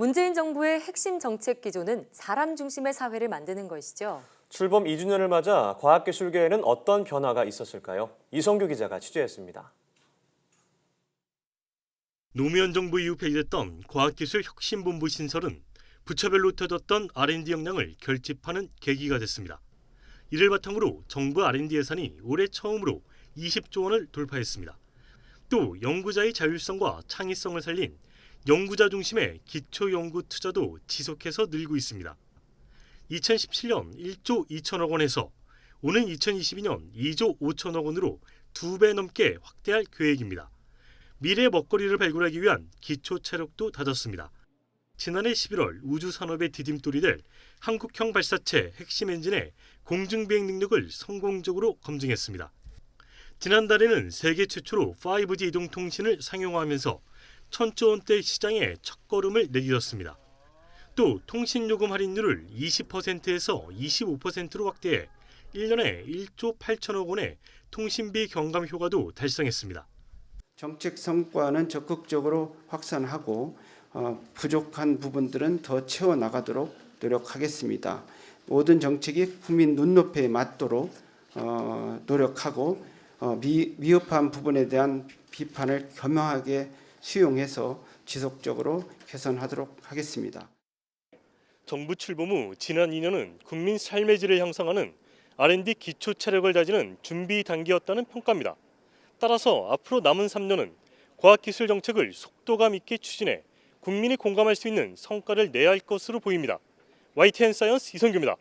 문재인 정부의 핵심 정책 기조는 사람 중심의 사회를 만드는 것이죠. 출범 2주년을 맞아 과학기술계에는 어떤 변화가 있었을까요? 이성규 기자가 취재했습니다. 노무현 정부 이후 폐지됐던 과학기술혁신본부 신설은 부처별로 터졌던 R&D 역량을 결집하는 계기가 됐습니다. 이를 바탕으로 정부 R&D 예산이 올해 처음으로 20조 원을 돌파했습니다. 또 연구자의 자율성과 창의성을 살린 연구자 중심의 기초 연구 투자도 지속해서 늘고 있습니다. 2017년 1조 2천억 원에서 오는 2022년 2조 5천억 원으로 두배 넘게 확대할 계획입니다. 미래 먹거리를 발굴하기 위한 기초 체력도 다졌습니다. 지난해 11월 우주 산업의 디딤돌이 될 한국형 발사체 핵심 엔진의 공중 비행 능력을 성공적으로 검증했습니다. 지난달에는 세계 최초로 5G 이동 통신을 상용화하면서 천조 원대 시장에 첫걸음을 내딛었습니다. 또 통신 요금 할인율을 20%에서 25%로 확대해 1년에 1조 8천억 원의 통신비 경감 효과도 달성했습니다. 정책 성과는 적극적으로 확산하고 어, 부족한 부분들은 더 채워 나가도록 노력하겠습니다. 모든 정책이 국민 눈높이에 맞도록 어, 노력하고 어, 미, 미흡한 부분에 대한 비판을 겸허하게 수용해서 지속적으로 개선하도록 하겠습니다. 정부 출범 후 지난 2년은 국민 삶의 질을 향상하는 R&D 기초 체력을 다지는 준비 단계였다는 평가입니다. 따라서 앞으로 남은 3년은 과학기술 정책을 속도감 있게 추진해 국민이 공감할 수 있는 성과를 내야 할 것으로 보입니다. YTN 사이언스 이성규입니다.